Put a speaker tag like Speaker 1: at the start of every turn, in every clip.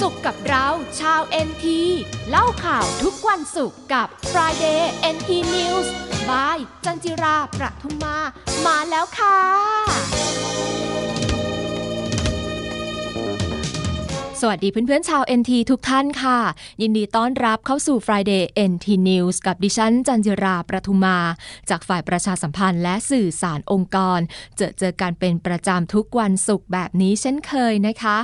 Speaker 1: สุขกับเราชาว NT เล่าข่าวทุกวันศุกร์กับ Friday NT News by จันจิราประทุมมา มาแล้วค่ะ สวัสดีเพื่อนๆชาว NT ทุกท่านค่ะ ยินดีต้อนรับเข้าสู่ Friday NT News กับดิฉันจันจิราประทุมมา จากฝ่ายประชาสัมพันธ์และสื่อสารองค์กร เจอเจอกันเป็นประจำทุกวันศุกร์แบบนี้เช่นเคยนะคะ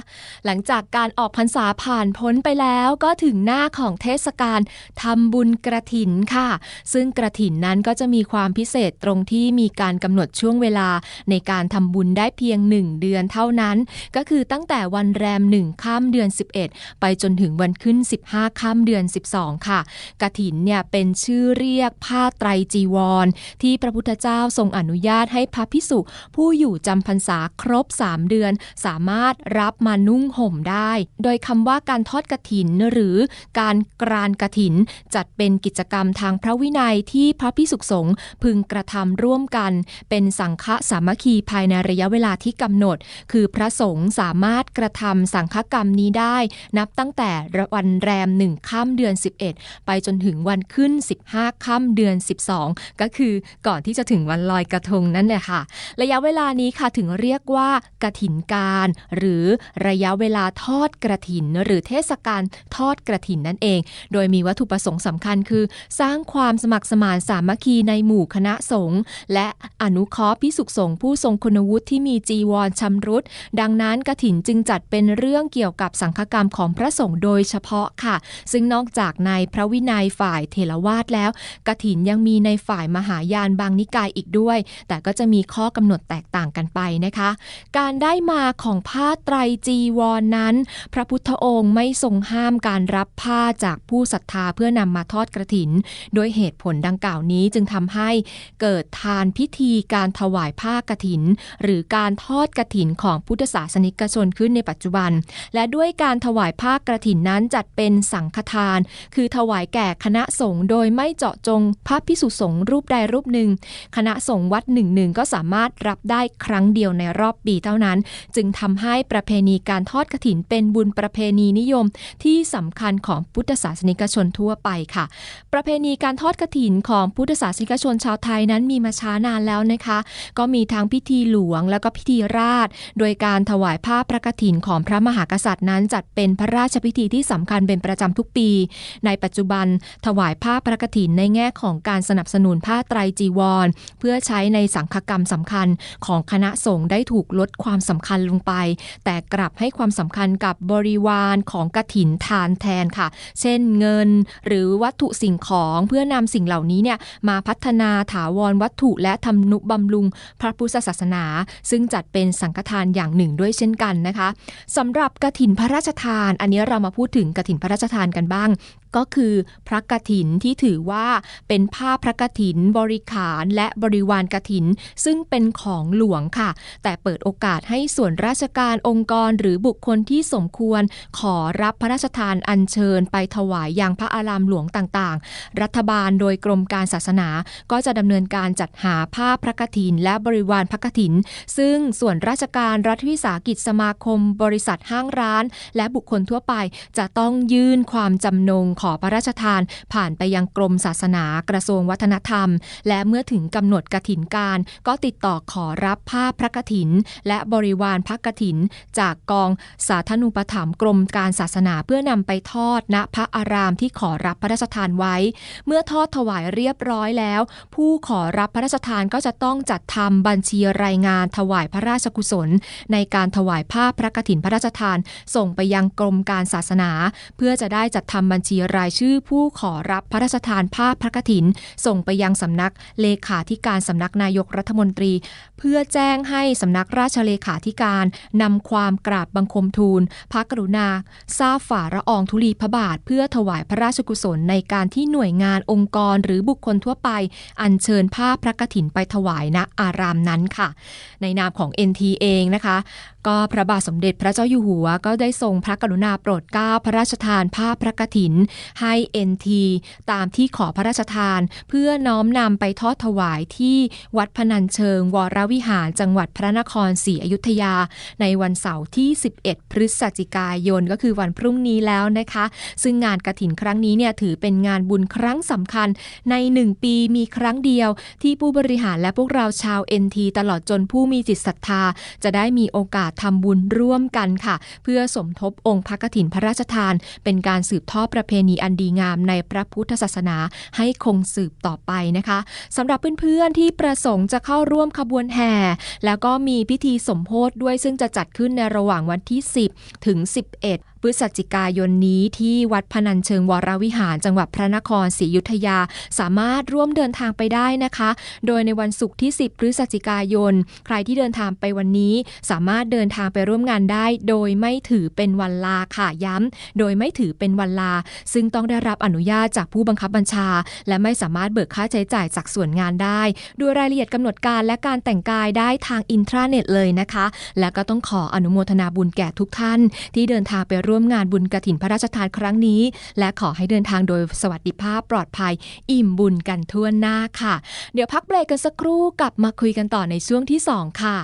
Speaker 1: หลังจากการออกพรรษาผ่านพ้นไปแล้วก็ถึงหน้าของเทศกาลทำบุญกระถินค่ะ ซึ่งกระถินนั้นก็จะมีความพิเศษตรงที่มีการกำหนดช่วงเวลาในการทำบุญได้เพียง 1 เดือนเท่านั้น ก็คือตั้งแต่วันแรมหนึ่งข้ามเดือน 11 ไปจนถึงวันขึ้น 15ข้ามเดือน 12 ค่ะกระถินเนี่ยเป็นชื่อเรียกผ้าไตรจีวร ที่พระพุทธเจ้าทรงอนุญาตให้พระพิสุผู้อยู่จำพรรษาครบ 3 เดือน สามารถรับมานุ่งห่มได้ โดยคำว่าการทอดกระถินหรือการกรานกระถิน จัดเป็นกิจกรรมทางพระวินัยที่พระพิสุสงฆ์พึงกระทำร่วมกัน เป็นสังฆสามัคคีภายในระยะเวลาที่กำหนด คือพระสงฆ์สามารถกระทำสังฆกรรมนี้ได้ นับตั้งแต่วันแรมหนึ่งข้ามเดือน 11 ไปจนถึงวันขึ้น 15 ข้ามเดือน 12 ก็คือก่อนที่จะถึงวันลอยกระทงนั่นแหละค่ะ ระยะเวลานี้ค่ะถึงเรียกว่ากระถินการ หรือระยะเวลาทอดกระถิน หรือเทศกาลทอดกระถินนั่นเอง โดยมีวัตถุประสงค์สำคัญคือ สร้างความสมัครสมานสามัคคีในหมู่คณะสงฆ์และอนุเคราะห์พิสุขสงฆ์ผู้ทรงคุณวุฒิที่มีจีวรชำรุดดังนั้นกระถินจึงจัดเป็นเรื่องเกี่ยวกับสังฆกรรมของพระสงฆ์โดยเฉพาะค่ะ ซึ่งนอกจากในพระวินัยฝ่ายเถรวาทแล้วกระถินยังมีในฝ่ายมหายานบางนิกายอีกด้วย แต่ก็จะมีข้อกำหนดแตกต่างกันไปนะคะ การได้มาของผ้าไตรจีวรนนั้น พระพุทธองค์ไม่ทรงห้ามการรับผ้าจากผู้ศรัทธาเพื่อนำมาทอดกระถิน โดยเหตุผลดังกล่าวนี้จึงทำให้เกิดทานพิธีการถวายผ้ากระถิน หรือการทอดกระถินของพุทธศาสนิกชนขึ้นในปัจจุบัน และด้วยการถวายผ้ากระถินนั้นจัดเป็นสังฆทาน คือถวายแก่คณะสงฆ์โดยไม่เจาะจงพระพิสุสงฆ์รูปใดรูปหนึ่ง คณะสงฆ์วัดหนึ่งหนึ่งก็สามารถรับได้ครั้งเดียวในรอบปีเท่านั้น จึงทำให้ประเพณีการทอดกระถินเป็นบุญประเพณีนิยมที่สำคัญของพุทธศาสนิกชนทั่วไปค่ะ ประเพณีการทอดกระถินของพุทธศาสนิกชนชาวไทยนั้นมีมาช้านานแล้วนะคะ ก็มีทั้งพิธีหลวงแล้วก็พิธีราช โดยการถวายผ้าพระกฐินของพระมหากษัตริย์นั้นจัดเป็นพระราชพิธีที่สำคัญเป็นประจำทุกปี ในปัจจุบันถวายผ้าพระกฐินในแง่ของการสนับสนุนผ้าไตรจีวร เพื่อใช้ในสังฆกรรมสำคัญของคณะสงฆ์ได้ถูกลดความสำคัญลงไป แต่กลับให้ความสำคัญกับบริวารของกฐินทานแทนค่ะ เช่นเงินหรือวัตถุสิ่งของเพื่อนำสิ่งเหล่านี้เนี่ยมาพัฒนาถาวรวัตถุและทำนุบำรุงพระพุทธศาสนา ซึ่งจัดเป็นสังฆทานอย่างหนึ่งด้วยเช่นกันนะคะสำหรับกฐินพระราชทาน อันนี้เรามาพูดถึงกระถินพระราชทานกันบ้าง ก็คือพระกฐินที่ถือว่าเป็นผ้าพระกฐินบริขารและบริวารกฐิน ซึ่งเป็นของหลวงค่ะ แต่เปิดโอกาสให้ส่วนราชการองค์กรหรือบุคคลที่สมควร ขอรับพระราชทานอัญเชิญ ไปถวายยังพระอารามหลวงต่างๆ รัฐบาลโดยกรมการศาสนา ก็จะดำเนินการจัดหาผ้าพระกฐิน และบริวารพระกฐิน ซึ่งส่วนราชการรัฐวิสาหกิจสมาคม บริษัทห้างร้าน และบุคคลทั่วไปจะต้องยื่นความจำนงขอพระราชทาน ผ่านไปยังกรมศาสนากระทรวงวัฒนธรรม และเมื่อถึงกำหนดกฐินการ ก็ติดต่อขอรับผ้าพระกฐิน และบริวารพระกฐิน จากกองสาธนูปถัมภ์กรมการศาสนาเพื่อนำไปทอดณพระอารามที่ขอรับพระราชทานไว้ เมื่อทอดถวายเรียบร้อยแล้ว ผู้ขอรับพระราชทานก็จะต้องจัดทำบัญชีรายงานถวายพระราชกุศล ในการถวายผ้าพระกฐินพระราชทาน ส่งไปยังกรมการศาสนา เพื่อจะได้จัดทำบัญชีรายชื่อผู้ขอรับพระราชทานผ้าพระกฐิน ส่งไปยังสำนักเลขาธิการสำนักนายกรัฐมนตรี เพื่อแจ้งให้สำนักราชเลขาธิการนำความกราบบังคมทูล พระกรุณาทราบฝ่าละอองธุลีพระบาท เพื่อถวายพระราชกุศลในการที่หน่วยงานองค์กรหรือบุคคลทั่วไป อัญเชิญผ้าพระกฐินไปถวายณอารามนั้นค่ะ ในนามของ NT เองนะคะ ก็พระบาทสมเด็จพระเจ้าอยู่หัว ก็ได้ทรงพระกรุณาโปรดเกล้าพระราชทานผ้าพระกฐิน ให้ NT ตามที่ขอพระราชทาน เพื่อน้อมนำไปทอดถวายที่วัดพนัญเชิง วรวิหารจังหวัดพระนครศรีอยุธยา ในวันเสาร์ที่ 11 พฤศจิกายนก็คือวันพรุ่งนี้แล้วนะคะ ซึ่งงานกระถินครั้งนี้เนี่ยถือเป็นงานบุญครั้งสำคัญในหนึ่งปีมีครั้งเดียว ที่ผู้บริหารและพวกเราชาว NT ตลอดจนผู้มีจิตศรัทธา จะได้มีโอกาสทำบุญร่วมกันค่ะ เพื่อสมทบองค์พระกฐินพระราชทาน เป็นการสืบทอดประเพณีอันดีงามในพระพุทธศาสนาให้คงสืบต่อไปนะคะสำหรับเพื่อนๆที่ประสงค์จะเข้าร่วมขบวนแห่ แล้วก็มีพิธีสมโพธด้วยซึ่งจะจัดขึ้นในระหว่างวันที่ 10 ถึง 11 พฤศจิกายนนี้ที่วัดพนัญเชิงวรวิหาร จังหวัดพระนครศรีอยุธยา สามารถร่วมเดินทางไปได้นะคะ โดยในวันศุกร์ที่ 10 พฤศจิกายน ใครที่เดินทางไปวันนี้ สามารถเดินทางไปร่วมงานได้ โดยไม่ถือเป็นวันลาค่ะย้ำโดยไม่ถือเป็นวันลา ซึ่งต้องได้รับอนุญาตจากผู้บังคับบัญชา และไม่สามารถเบิกค่าใช้จ่ายจากส่วนงานได้ ดูรายละเอียดกำหนดการและการแต่งกายได้ทางอินทราเน็ตเลยนะคะ และก็ต้องขออนุโมทนาบุญแก่ทุกท่าน ที่เดินทางไปร่วมวมงานบุญกระถินพระราชทานครั้งนี้ และขอให้เดินทางโดยสวัสดิภาพปลอดภัย อิ่มบุญกันทั่วหน้าค่ะ เดี๋ยวพักเบรกกันสักครู่กลับมาคุยกันต่อในช่วงที่ 2 ค่ะ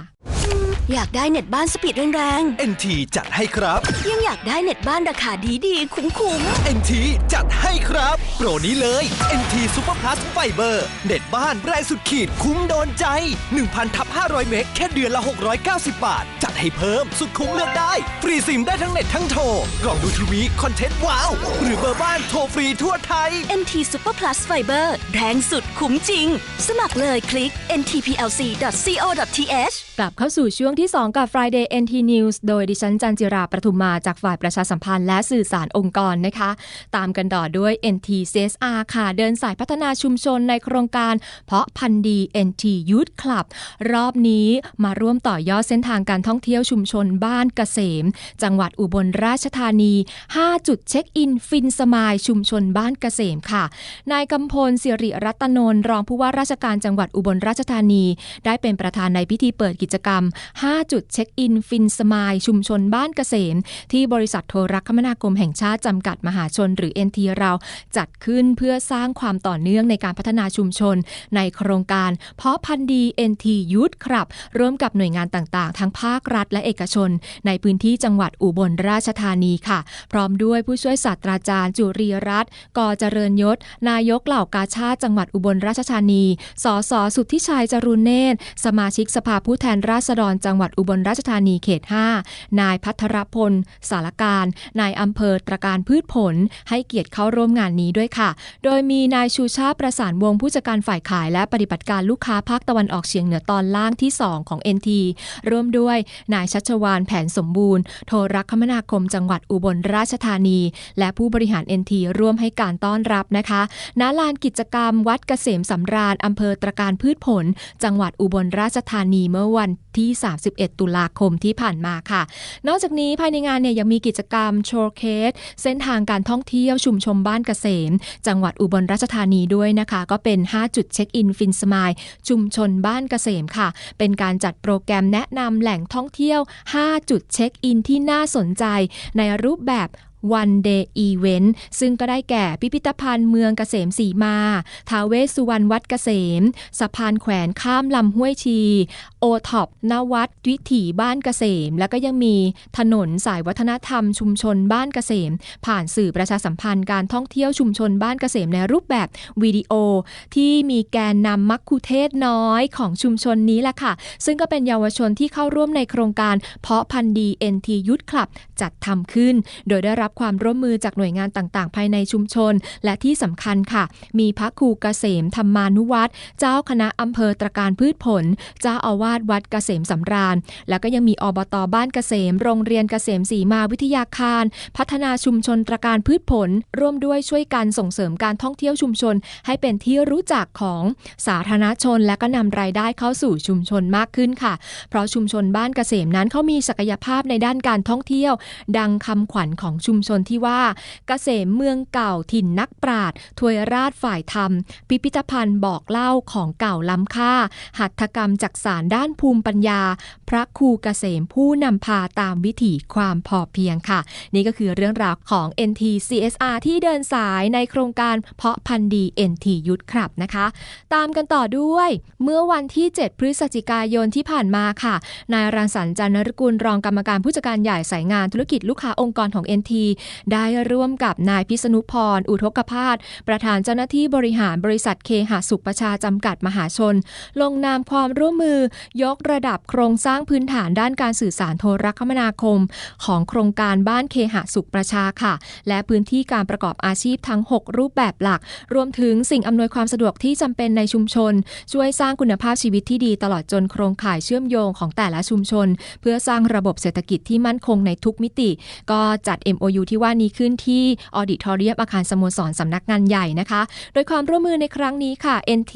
Speaker 2: อยากได้เน็ตบ้านสปีดแรง
Speaker 3: NT จัดให้ครับ
Speaker 2: ๆยังอยากได้เน็ตบ้านราคาดีๆ คุ้ม
Speaker 3: NT จัดให้ครับ โปรนี้เลย NT Super Plus Fiber เน็ตบ้านแรงสุดขีดคุ้มโดนใจ 1,000ทับ500 เมกแค่เดือนละ 690 บาท จัดให้เพิ่มสุดคุ้มเลือกได้ ฟรีซิมได้ทั้งเน็ตทั้งโทรกล่องดูทีวี คอนเทนต์ว้าว หรือเบอร์บ้านโทรฟรีทั่วไทย
Speaker 2: ๆ NT Super Plus Fiber แรงสุดคุ้มจริง สมัครเลยคลิก ntplc.co.th
Speaker 1: กลับเข้าสู่ช่วงที่ 2 กับ Friday NT News โดยดิฉันจันจิราประทุมมาจากฝ่ายประชาสัมพันธ์และสื่อสารองค์กรนะคะ ตามกันต่อด้วย NT CSR ค่ะ เดินสายพัฒนาชุมชนในโครงการ เพาะพันธุ์ดี NT Youth Club รอบนี้มาร่วมต่อยอดเส้นทางการท่องเที่ยวชุมชนบ้านเกษม จังหวัดอุบลราชธานี 5 จุดเช็คอิน ฟินสมายชุมชนบ้านเกษมค่ะนายกำพลสิริรัตนนท์รองผู้ว่าราชการจังหวัดอุบลราชธานี ได้เป็นประธานในพิธีเปิดกิจกรรม5 จุดเช็คอินฟินสมายชุมชนบ้านเกษม ที่บริษัทโทรคมนาคมแห่งชาติจำกัดมหาชน หรือ NT เราจัดขึ้นเพื่อสร้างความต่อเนื่องในการพัฒนาชุมชน ในโครงการเพาะพันธุ์ดี NT Youth ครับร่วมกับหน่วยงานต่างๆ ทั้งภาครัฐและเอกชน ในพื้นที่จังหวัดอุบลราชธานีค่ะ พร้อมด้วยผู้ช่วยศาสตราจารย์จุรีรัตน์กอเจริญยศ นายกเหล่ากาชาติจังหวัดอุบลราชธานี สสสุทธิชัยจรุนเนตร สมาชิกสภาผู้แทนราษฎรจัังหวัดอุบลราชธานีเขต 5 นายพัทรพล สารการ นายอำเภอตรการพืชผล ให้เกียรติเข้าร่วมงานนี้ด้วยค่ะ โดยมีนายชูชาติประสานวงผู้จัดการฝ่ายขาย และปฏิบัติการลูกค้าภาคตะวันออกเฉียงเหนือตอนล่างที่ 2 ของ NT ร่วมด้วยนายชัชวานแผนสมบูรณ์ โทรคมนาคมจังหวัดอุบลราชธานี และผู้บริหาร NT ร่วมให้การต้อนรับนะคะณลานกิจกรรม วัดเกษมสำราญอำเภอตรการพืชผล จังหวัดอุบลราชธานีเมื่อวันที่31 ตุลาคมที่ผ่านมาค่ะ นอกจากนี้ภายในงานเนี่ยยังมีกิจกรรมโชว์เคสเส้นทางการท่องเที่ยวชุมชนบ้านเกษม จังหวัดอุบลราชธานีด้วยนะคะ ก็เป็น 5 จุดเช็คอินฟินสมายชุมชนบ้านเกษมค่ะ เป็นการจัดโปรแกรมแนะนำแหล่งท่องเที่ยว 5 จุดเช็คอินที่น่าสนใจ ในรูปแบบ One Day Event ซึ่งก็ได้แก่พิพิธภัณฑ์เมืองเกษมสีมา ทาวเวสุวรรณวัดเกษม สะพานแขวนข้ามลำห้วยชี โอท็อปนวัดวิถีบ้านเกษม แล้วก็ยังมีถนนสายวัฒนธรรมชุมชนบ้านเกษม ผ่านสื่อประชาสัมพันธ์การท่องเที่ยวชุมชนบ้านเกษมในรูปแบบวิดีโอ ที่มีแกนนำมักคุเทศน้อยของชุมชนนี้แหละค่ะ ซึ่งก็เป็นเยาวชนที่เข้าร่วมในโครงการ เพาะพันธุ์ดี NT Youth Club จัดทำขึ้น โดยได้รับความร่วมมือจากหน่วยงานต่างๆ ภายในชุมชน และที่สำคัญค่ะ มีพระครูเกษมธรรมานุวัตรเจ้าคณะอำเภอตรการพืชผลเจ้าอาวาสวัดเกษมสำราญ แล้วก็ยังมีอบตบ้านเกษม โรงเรียนเกษมศรีมาวิทยาคาร พัฒนาชุมชนตระการพืชผล ร่วมด้วยช่วยกันส่งเสริมการท่องเที่ยวชุมชน ให้เป็นที่รู้จักของสาธารณชน และก็นำรายได้เข้าสู่ชุมชนมากขึ้นค่ะ เพราะชุมชนบ้านเกษมนั้นเขามีศักยภาพในด้านการท่องเที่ยว ดังคำขวัญของชุมชนที่ว่าเกษมเมืองเก่าถิ่นนักปราดถวยราชฝ่ายธรรม พิพิธภัณฑ์บอกเล่าของเก่าล้ำค่า หัตถกรรมจักสารด้านด้านภูมิปัญญา พระครูเกษมผู้นำพาตามวิถีความพอเพียงค่ะ นี่ก็คือเรื่องราวของ NT CSR ที่เดินสายในโครงการเพาะพันธุ์ดี NT ยุทธครับนะคะ ตามกันต่อด้วย เมื่อวันที่ 7 พฤศจิกายนที่ผ่านมาค่ะ นายรังสรรค์จันทรกุลรองกรรมการผู้จัดการใหญ่สายงานธุรกิจลูกค้าองค์กรของ NT ได้ร่วมกับนายพิษณุพร อุทกพาสประธานเจ้าหน้าที่บริหารบริษัทเคหสุขประชาจำกัดมหาชน ลงนามความร่วมมือยกระดับโครงสร้างพื้นฐานด้านการสื่อสารโทรคมนาคม ของโครงการบ้านเคหสุขประชาค่ะ และพื้นที่การประกอบอาชีพทั้ง 6 รูปแบบหลัก รวมถึงสิ่งอำนวยความสะดวกที่จำเป็นในชุมชน ช่วยสร้างคุณภาพชีวิตที่ดีตลอดจนโครงข่ายเชื่อมโยงของแต่ละชุมชน เพื่อสร้างระบบเศรษฐกิจที่มั่นคงในทุกมิติ ก็จัด MOU ที่ว่านี้ขึ้นที่ออดิทอเรียมอาคารสโมสรสำนักงานใหญ่นะคะ โดยความร่วมมือในครั้งนี้ค่ะ NT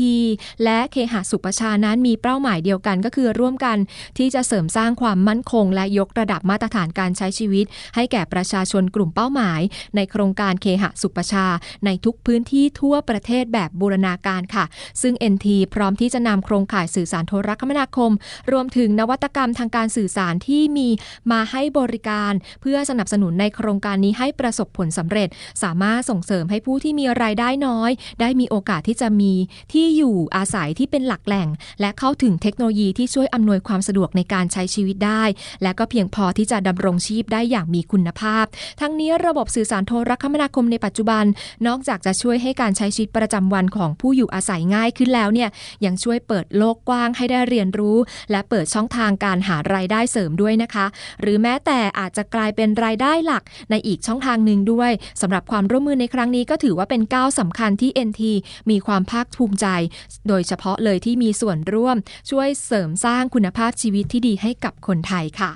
Speaker 1: และเคหสุขประชานั้นมีเป้าหมายเดียวกันก็คือร่วมกันที่จะเสริมสร้างความมั่นคง และยกระดับมาตรฐานการใช้ชีวิต ให้แก่ประชาชนกลุ่มเป้าหมาย ในโครงการเคหสุประชา ในทุกพื้นที่ทั่วประเทศแบบบูรณาการค่ะ ซึ่ง NT พร้อมที่จะนำโครงข่ายสื่อสารโทรคมนาคม รวมถึงนวัตกรรมทางการสื่อสารที่มีมาให้บริการ เพื่อสนับสนุนในโครงการนี้ให้ประสบผลสำเร็จ สามารถส่งเสริมให้ผู้ที่มีรายได้น้อย ได้มีโอกาสที่จะมีที่อยู่อาศัยที่เป็นหลักแหล่ง และเข้าถึงเทคโนโลยีที่ช่วยอำนวยความสะดวกในการใช้ชีวิตได้ และก็เพียงพอที่จะดำรงชีพได้อย่างมีคุณภาพ ทั้งนี้ระบบสื่อสารโทรคมนาคมในปัจจุบัน นอกจากจะช่วยให้การใช้ชีวิตประจำวันของผู้อยู่อาศัยง่ายขึ้นแล้วเนี่ยยังช่วยเปิดโลกกว้างให้ได้เรียนรู้ และเปิดช่องทางการหารายได้เสริมด้วยนะคะ หรือแม้แต่อาจจะกลายเป็นรายได้หลักในอีกช่องทางหนึ่งด้วยสำหรับความร่วมมือในครั้งนี้ก็ถือว่าเป็นก้าวสำคัญที่ NT มีความภาคภูมิใจ โดยเฉพาะเลยที่มีส่วนร่วมช่วยเสริมสร้างคุณภาพชีวิตที่ดีให้กับคนไทยค่ะ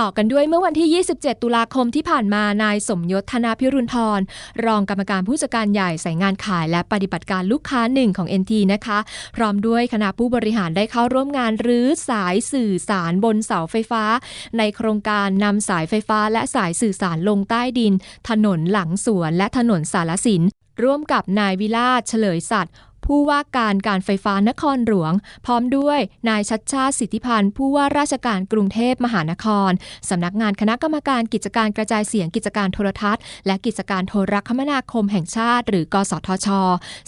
Speaker 1: ต่อกันด้วยเมื่อวันที่ 27 ตุลาคมที่ผ่านมานายสมยศธนาพิรุณทรรองกรรมการผู้จัดการใหญ่สายงานขายและปฏิบัติการลูกค้าหนึ่งของ NT นะคะ พร้อมด้วยคณะผู้บริหารได้เข้าร่วมงานรื้อสายสื่อสารบนเสาไฟฟ้า ในโครงการนำสายไฟฟ้าและสายสื่อสารลงใต้ดิน ถนนหลังสวนและถนนสารสินร่วมกับนายวิลาศเฉลยสัตว์ ผู้ว่าการการไฟฟ้านครหลวง พร้อมด้วยนายชัดชาติสิทธิพันธ์ ผู้ว่าราชการกรุงเทพมหานคร สำนักงานคณะกรรมการกิจการกระจายเสียงกิจการโทรทัศน์ และกิจการโทรคมนาคมแห่งชาติ หรือกสทช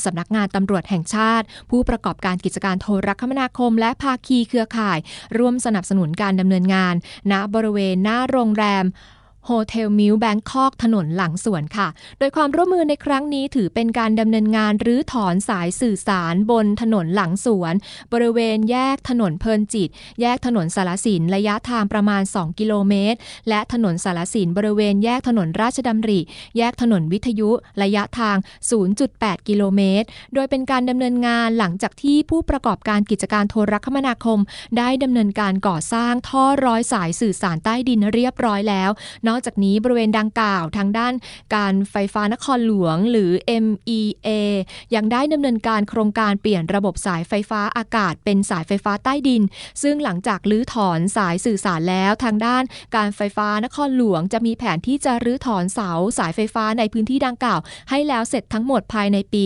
Speaker 1: สำนักงานตำรวจแห่งชาติ ผู้ประกอบการกิจการโทรคมนาคม และภาคีเครือข่าย ร่วมสนับสนุนการดำเนินงาน ณบริเวณหน้าโรงแรม โฮเทลมิวแบงคอกถนนหลังสวนค่ะ โดยความร่วมมือในครั้งนี้ถือเป็นการดำเนินงานรื้อถอนสายสื่อสารบนถนนหลังสวน บริเวณแยกถนนเพลินจิต แยกถนนสารสินระยะทางประมาณ 2 กิโลเมตร และถนนสารสินบริเวณแยกถนนราชดำริ แยกถนนวิทยุระยะทาง 0.8 กิโลเมตร โดยเป็นการดำเนินงานหลังจากที่ผู้ประกอบการกิจการโทรคมนาคม ได้ดำเนินการก่อสร้างท่อร้อยสายสื่อสารใต้ดินเรียบร้อยแล้วนอกอกจากนี้บริเวณดังกล่าวทางด้านการไฟฟ้านครหลวงหรือ MEA ยังได้ดำเนินการโครงการเปลี่ยนระบบสายไฟฟ้าอากาศ เป็นสายไฟฟ้าใต้ดิน ซึ่งหลังจากรื้อถอนสายสื่อสารแล้วทางด้านการไฟฟ้านครหลวง จะมีแผนที่จะรื้อถอนเสาสายไฟฟ้าในพื้นที่ดังกล่าว ให้แล้วเสร็จทั้งหมดภายในปี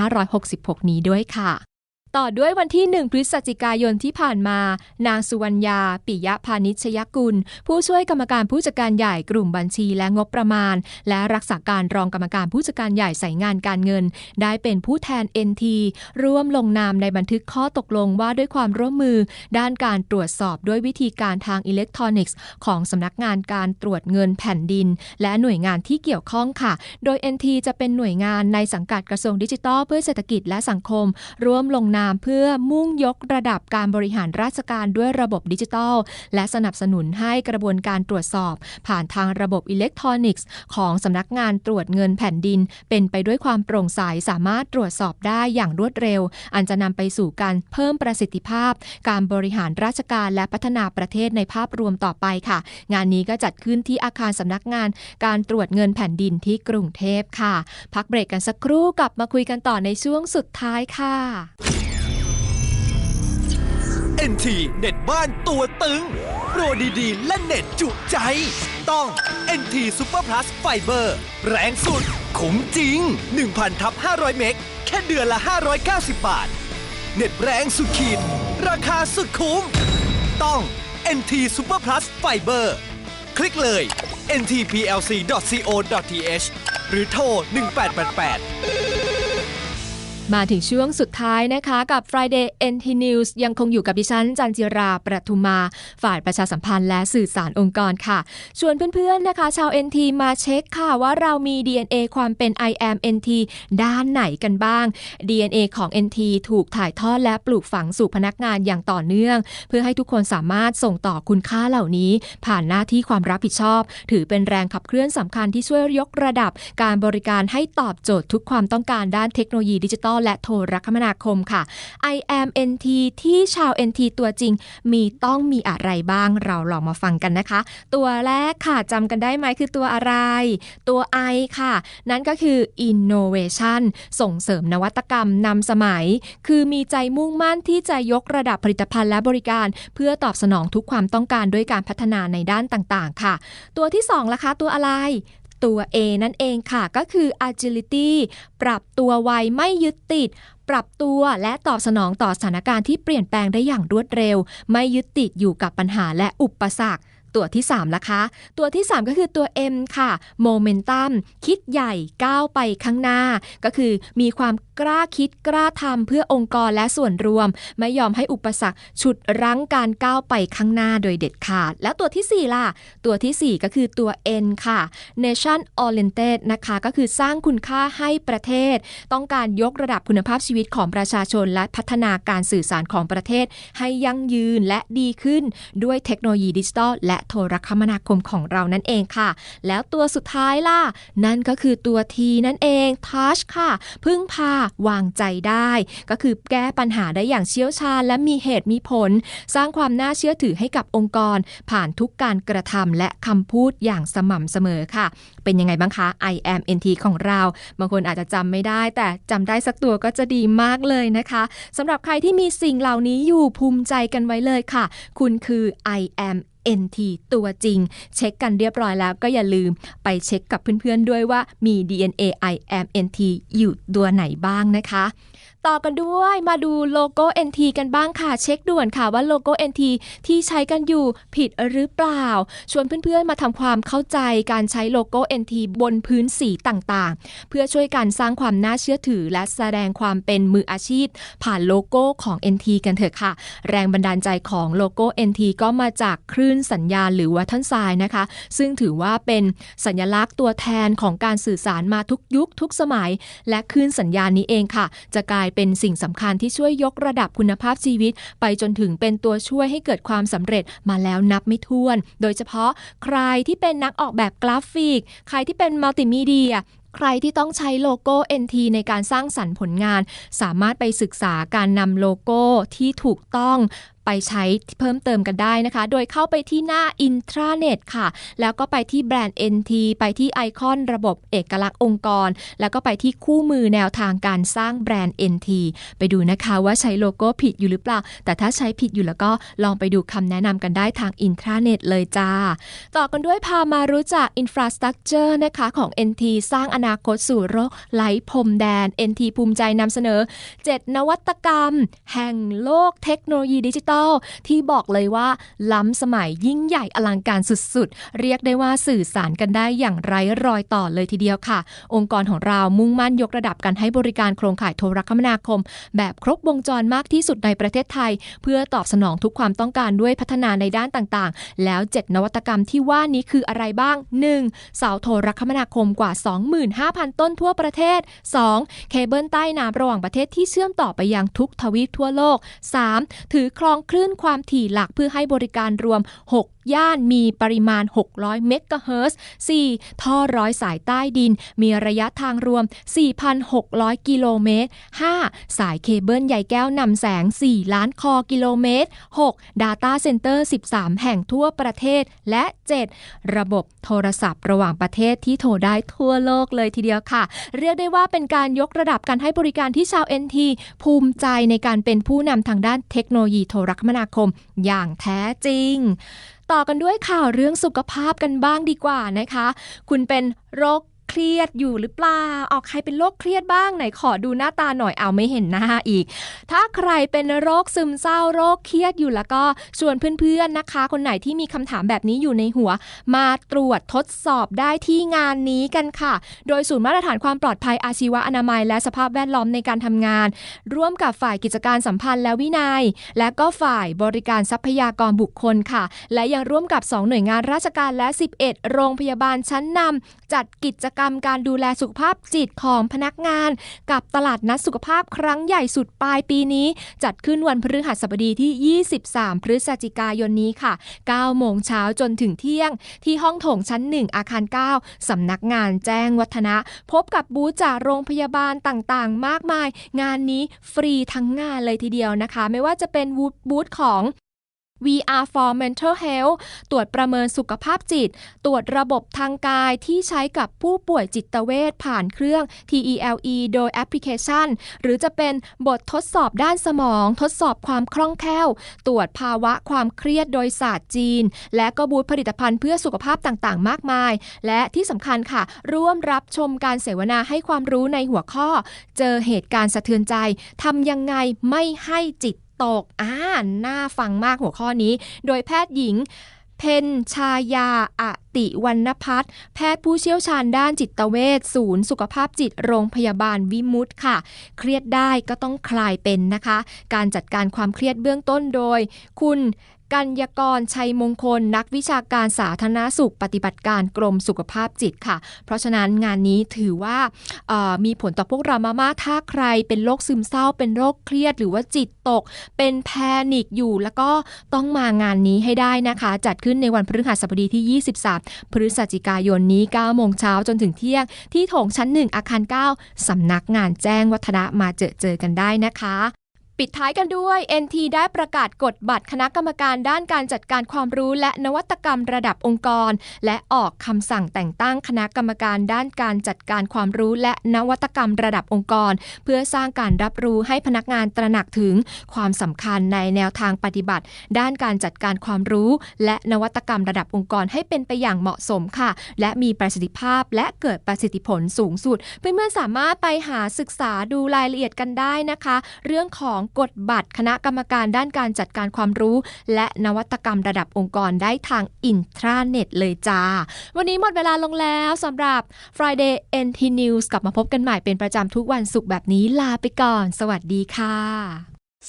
Speaker 1: 2566 นี้ด้วยค่ะ ต่อด้วยวันที่ 1 พฤศจิกายนที่ผ่านมา นางสุวรรณยา ปิยะพานิชยกุล ผู้ช่วยกรรมการผู้จัดการใหญ่กลุ่มบัญชีและงบประมาณ และรักษาการรองกรรมการผู้จัดการใหญ่สายงานการเงิน ได้เป็นผู้แทน NT ร่วมลงนามในบันทึกข้อตกลงว่าด้วยความร่วมมือ ด้านการตรวจสอบด้วยวิธีการทางอิเล็กทรอนิกส์ ของสำนักงานการตรวจเงินแผ่นดิน และหน่วยงานที่เกี่ยวข้องค่ะ โดย NT จะเป็นหน่วยงานในสังกัดกระทรวงดิจิทัลเพื่อเศรษฐกิจและสังคม ร่วมลงนามเพื่อมุ่งยกระดับการบริหารราชการด้วยระบบดิจิทัล และสนับสนุนให้กระบวนการตรวจสอบ ผ่านทางระบบอิเล็กทรอนิกส์ของสำนักงานตรวจเงินแผ่นดิน เป็นไปด้วยความโปร่งใสสามารถตรวจสอบได้อย่างรวดเร็ว อันจะนำไปสู่การเพิ่มประสิทธิภาพ การบริหารราชการและพัฒนาประเทศในภาพรวมต่อไปค่ะ งานนี้ก็จัดขึ้นที่อาคารสำนักงานการตรวจเงินแผ่นดินที่กรุงเทพค่ะ พักเบรกกันสักครู่กลับมาคุยกันต่อในช่วงสุดท้ายค่ะ
Speaker 3: NT เน็ตบ้านตัวตึง โปรดีๆ และเน็ตจุใจ ต้อง NT Super Plus Fiber แรงสุดคุ้มจริง 1,000ทับ500 เมก แค่เดือนละ 590 บาท เน็ตแรงสุดขีดราราคาสุดคุ้ม ต้อง NT Super Plus Fiber คลิกเลย ntplc.co.th หรือโทร 1888
Speaker 1: มาถึงช่วงสุดท้ายนะคะกับ Friday NT News ยังคงอยู่กับดิฉัน จันจิราประทุมมา ฝ่ายประชาสัมพันธ์และสื่อสารองค์กรค่ะ ชวนเพื่อนๆนะคะ ชาว NT มาเช็คค่ะว่าเรามี DNA ความเป็น I am NT ด้านไหนกันบ้าง DNA ของ NT ถูกถ่ายทอดและปลูกฝังสู่พนักงานอย่างต่อเนื่อง เพื่อให้ทุกคนสามารถส่งต่อคุณค่าเหล่านี้ ผ่านหน้าที่ความรับผิดชอบ ถือเป็นแรงขับเคลื่อนสำคัญที่ช่วยยกระดับ การบริการให้ตอบโจทย์ทุกความต้องการด้านเทคโนโลยีดิจิทัลและโทรคมนาคมค่ะ I am NT ที่ชาว NT ตัวจริง มีต้องมีอะไรบ้างเราลองมาฟังกันนะคะ ตัวแรกค่ะจำกันได้ไหมคือตัวอะไร ตัว I ค่ะ นั่นก็คือ innovation ส่งเสริมนวัตกรรมนำสมัย คือมีใจมุ่งมั่นที่จะยกระดับผลิตภัณฑ์และบริการ เพื่อตอบสนองทุกความต้องการด้วยการพัฒนาในด้านต่างๆ ค่ะ ตัวที่2ล่ะคะตัวอะไร ตัว A นั่นเองค่ะ ก็คือ agility ปรับตัวไวไม่ยึดติด ปรับตัวและตอบสนองต่อสถานการณ์ที่เปลี่ยนแปลงได้อย่างรวดเร็ว ไม่ยึดติดอยู่กับปัญหาและอุปสรรค ตัวที่ 3 ล่ะคะ ตัวที่ 3 ก็คือตัว M ค่ะ Momentum คิดใหญ่ก้าวไปข้างหน้า ก็คือมีความกล้าคิดกล้าทำเพื่อองค์กรและส่วนรวม ไม่ยอมให้อุปสรรคฉุดรั้งการก้าวไปข้างหน้าโดยเด็ดขาด แล้วตัวทีสี่4 ล่ะ ตัวทีสี่ 4 ก็คือตัว N ค่ะ Nation Oriented นะคะก็คือสร้างคุณค่าให้ประเทศ ต้องการยกระดับคุณภาพชีวิตของประชาชน และพัฒนาการสื่อสารของประเทศ ให้ยั่งยืนและดีขึ้นด้วยเทคโนโลยีดิจิทัลและโทรคมนาคมของเรานั่นเองค่ะ แล้วตัวสุดท้ายล่ะ นั่นก็คือตัว T นั่นเอง Touch ค่ะ พึ่งพาวางใจได้ ก็คือแก้ปัญหาได้อย่างเชี่ยวชาญ และมีเหตุมีผล สร้างความน่าเชื่อถือให้กับองค์กร ผ่านทุกการกระทำและคำพูดอย่างสม่ำเสมอค่ะ เป็นยังไงบ้างคะ I am NT ของเรา บางคนอาจจะจำไม่ได้ แต่จำได้สักตัวก็จะดีมากเลยนะคะสำหรับใครที่มีสิ่งเหล่านี้อยู่ภูมิใจกันไว้เลยค่ะ คุณคือ I am NT ตัวจริง เช็คกันเรียบร้อยแล้วก็อย่าลืมไปเช็คกับเพื่อนๆด้วยว่ามี DNA I am NT อยู่ตัวไหนบ้างนะคะ ต่อกันด้วยมาดูโลโก้ NT กันบ้างค่ะ เช็คด่วนค่ะว่าโลโก้ NT ที่ใช้กันอยู่ผิดหรือเปล่า ชวนเพื่อนๆมาทำความเข้าใจการใช้โลโก้ NT บนพื้นสีต่างๆ เพื่อช่วยการสร้างความน่าเชื่อถือ และแสดงความเป็นมืออาชีพ ผ่านโลโก้ของ NT กันเถอะค่ะ แรงบันดาลใจของโลโก้ NT ก็มาจากคลื่นสัญญาณหรือวัฒนทรายนะคะ ซึ่งถือว่าเป็นสัญลักษณ์ตัวแทนของการสื่อสารมาทุกยุคทุกสมัย และคลื่นสัญญาณนี้เองค่ะ จะกลายเป็นสิ่งสำคัญที่ช่วยยกระดับคุณภาพชีวิต ไปจนถึงเป็นตัวช่วยให้เกิดความสำเร็จมาแล้วนับไม่ถ้วน โดยเฉพาะใครที่เป็นนักออกแบบกราฟิก ใครที่เป็นมัลติมีเดียใครที่ต้องใช้โลโก้ NT ในการสร้างสรรค์ผลงาน สามารถไปศึกษาการนำโลโก้ที่ถูกต้อง ไปใช้เพิ่มเติมกันได้นะคะ โดยเข้าไปที่หน้า intranet ค่ะ แล้วก็ไปที่แบรนด์ NT ไปที่ไอคอนระบบเอกลักษณ์องค์กร แล้วก็ไปที่คู่มือแนวทางการสร้างแบรนด์ NT ไปดูนะคะว่าใช้โลโก้ผิดอยู่หรือเปล่า แต่ถ้าใช้ผิดอยู่แล้วก็ลองไปดูคำแนะนำกันได้ทาง intranet เลยจ้า ต่อกันด้วยพามารู้จัก infrastructure นะคะของ NT สร้างอนาคตสู่โลกไร้พรมแดน NT ภูมิใจนำเสนอ 7 นวัตกรรม แห่งโลกเทคโนโลยีดิจิทัล ที่บอกเลยว่า ล้ำสมัยยิ่งใหญ่อลังการสุดๆ เรียกได้ว่าสื่อสารกันได้อย่างไร้รอยต่อเลยทีเดียวค่ะ องค์กรของเรามุ่งมั่นยกระดับการให้บริการโครงข่ายโทรคมนาคม แบบครบวงจรมากที่สุดในประเทศไทย เพื่อตอบสนองทุกความต้องการด้วยพัฒนาในด้านต่างๆ แล้ว 7 นวัตกรรมที่ว่านี้คืออะไรบ้าง 1. เสาโทรคมนาคมกว่า 25,000 ต้นทั่วประเทศ 2. เคเบิลใต้น้ำระหว่างประเทศที่เชื่อมต่อไปยังทุกทวีปทั่วโลก 3. ถือครองคลื่นความถี่หลักเพื่อให้บริการรวม6 ย่านมีปริมาณ 600 เมกะเฮิรตซ์ 4. ท่อร้อยสายใต้ดิน มีระยะทางรวม 4,600 กิโลเมตร 5. สายเคเบิลใยแก้วนำแสง 4 ล้านคอกิโลเมตร 6. Data Center 13 แห่งทั่วประเทศ และ 7. ระบบโทรศัพท์ระหว่างประเทศที่โทรได้ทั่วโลกเลยทีเดียวค่ะ เรียกได้ว่าเป็นการยกระดับการให้บริการที่ชาว NT ภูมิใจในการเป็นผู้นำทางด้านเทคโนโลยีโทรคมนาคมอย่างแท้จริง ต่อกันด้วยข่าวเรื่องสุขภาพกันบ้างดีกว่านะคะ คุณเป็นโรค เครียดอยู่หรือเปล่าเอาใครเป็นโรคเครียดบ้างไหนขอดูหน้าตาหน่อยเอาไม่เห็นหน้าอีก ถ้าใครเป็นโรคซึมเศร้าโรคเครียดอยู่แล้วก็ชวนเพื่อนๆนะคะ คนไหนที่มีคำถามแบบนี้อยู่ในหัว มาตรวจทดสอบได้ที่งานนี้กันค่ะ โดยศูนย์มาตรฐานความปลอดภัยอาชีวะอนามัย และสภาพแวดล้อมในการทำงาน ร่วมกับฝ่ายกิจการสัมพันธ์และวินัย และก็ฝ่ายบริการทรัพยากรบุคคลค่ะ และยังร่วมกับ 2 หน่วยงานราชการและ 11 โรงพยาบาลชั้นนำจัดกิจกรรมการดูแลสุขภาพจิตของพนักงาน กับตลาดนัดสุขภาพครั้งใหญ่สุดปลายปีนี้ จัดขึ้นวันพฤหัสบดีที่ 23 พฤศจิกายนนี้ค่ะ 9 โมงเช้าจนถึงเที่ยง ที่ห้องโถงชั้น 1 อาคาร 9 สำนักงานแจ้งวัฒนะ พบกับบูธจากโรงพยาบาลต่างๆ มากมาย งานนี้ฟรีทั้งงานเลยทีเดียวนะคะ ไม่ว่าจะเป็นบูธบูธของ VR for Mental Health ตรวจประเมินสุขภาพจิต ตรวจระบบทางกายที่ใช้กับผู้ป่วยจิตเวชผ่านเครื่อง TELE โดยแอปพลิเคชัน หรือจะเป็นบททดสอบด้านสมอง ทดสอบความคล่องแคล่ว ตรวจภาวะความเครียดโดยศาสตร์จีน และก็บูธผลิตภัณฑ์เพื่อสุขภาพต่างๆ มากมาย และที่สำคัญค่ะ ร่วมรับชมการเสวนาให้ความรู้ในหัวข้อ เจอเหตุการณ์สะเทือนใจทำยังไงไม่ให้จิต ตกอ่าน่าฟังมากหัวข้อนี้ โดยแพทย์หญิงเพนชายาอติวรรณพัฒน์แพทย์ผู้เชี่ยวชาญด้านจิตเวชศูนย์สุขภาพจิตโรงพยาบาลวิมุตค่ะ เครียดได้ก็ต้องคลายเป็นนะคะ การจัดการความเครียดเบื้องต้นโดย คุณ กัญญกรชัยมงคล นักวิชาการสาธารณสุข ปฏิบัติการกรมสุขภาพจิตค่ะ เพราะฉะนั้นงานนี้ถือว่ามีผลต่อพวกเรามากๆถ้าใครเป็นโรคซึมเศร้า เป็นโรคเครียดหรือว่าจิตตก เป็นแพนิคอยู่ แล้วก็ต้องมางานนี้ให้ได้นะคะ จัดขึ้นในวันพฤหัสบดีที่ 23 พฤศจิกายนนี้ 9 โมงเช้าจนถึงเที่ยง ที่โถงชั้น 1 อาคาร 9 สำนักงานแจ้งวัฒนะมาเจอเจอกันได้นะคะ ปิดท้ายกันด้วย NT ได้ประกาศกฎบัตรคณะกรรมการด้านการจัดการความรู้และนวัตกรรมระดับองค์กร และออกคำสั่งแต่งตั้งคณะกรรมการด้านการจัดการความรู้และนวัตกรรมระดับองค์กร เพื่อสร้างการรับรู้ให้พนักงานตระหนักถึงความสำคัญในแนวทางปฏิบัติ ด้านการจัดการความรู้ และนวัตกรรมระดับองค์กรให้เป็นไปอย่างเหมาะสมค่ะ และมีประสิทธิภาพและเกิดประสิทธิผลสูงสุด เพื่อนๆสามารถไปหาศึกษาดูรายละเอียดกันได้นะคะ เรื่องของกฎบัตรคณะกรรมการด้านการจัดการความรู้ และนวัตกรรมระดับองค์กรได้ทางอินทราเน็ตเลยจ้า วันนี้หมดเวลาลงแล้วสำหรับ Friday NT News กลับมาพบกันใหม่เป็นประจำทุกวันศุกร์แบบนี้ลาไปก่อน สวัสดีค่ะ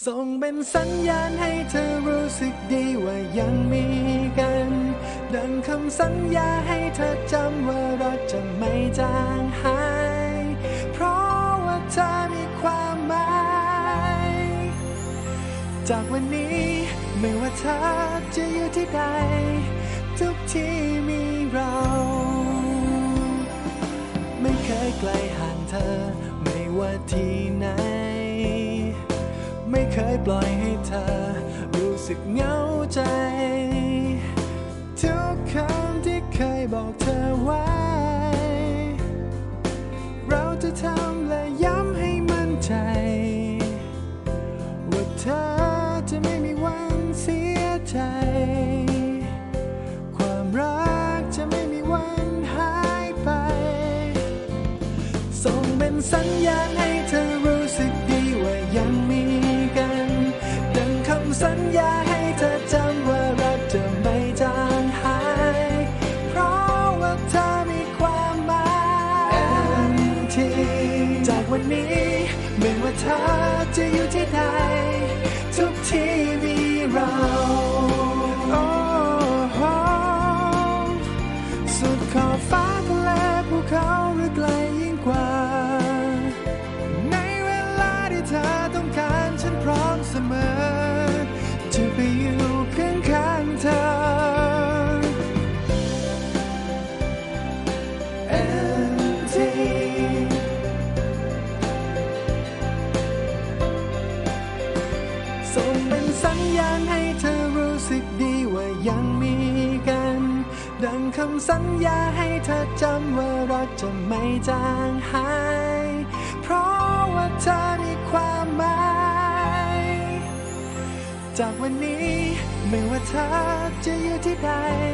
Speaker 4: ส่งเป็นสัญญาณให้เธอรู้สึกดีว่ายังมีกัน ดังคำสัญญาให้เธอจำว่ารักจะไม่จางหาย จากวันนี้ไม่ว่าเธอจะอยู่ที่ใด ทุกที่มีเรา ไม่เคยไกลห่างเธอ ไม่ว่าที่ไหน ไม่เคยปล่อยให้เธอ รู้สึกเหงาใจ ส่ง จ